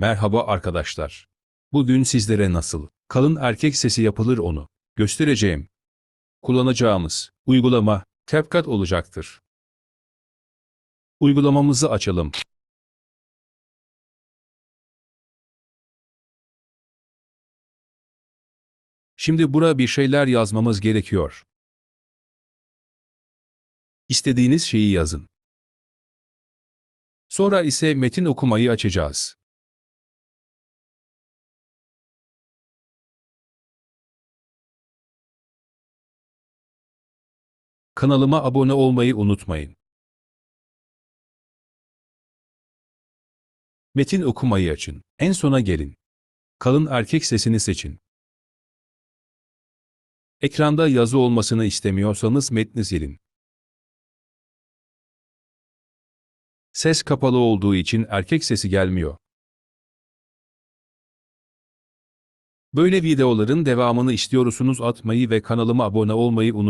Merhaba arkadaşlar. Bugün sizlere nasıl kalın erkek sesi yapılır onu göstereceğim. Kullanacağımız uygulama CapCut olacaktır. Uygulamamızı açalım. Şimdi buraya bir şeyler yazmamız gerekiyor. İstediğiniz şeyi yazın. Sonra ise metin okumayı açacağız. Kanalıma abone olmayı unutmayın. Metin okumayı açın. En sona gelin. Kalın erkek sesini seçin. Ekranda yazı olmasını istemiyorsanız metni silin. Ses kapalı olduğu için erkek sesi gelmiyor. Böyle videoların devamını istiyorsanız atmayı ve kanalıma abone olmayı unutmayın.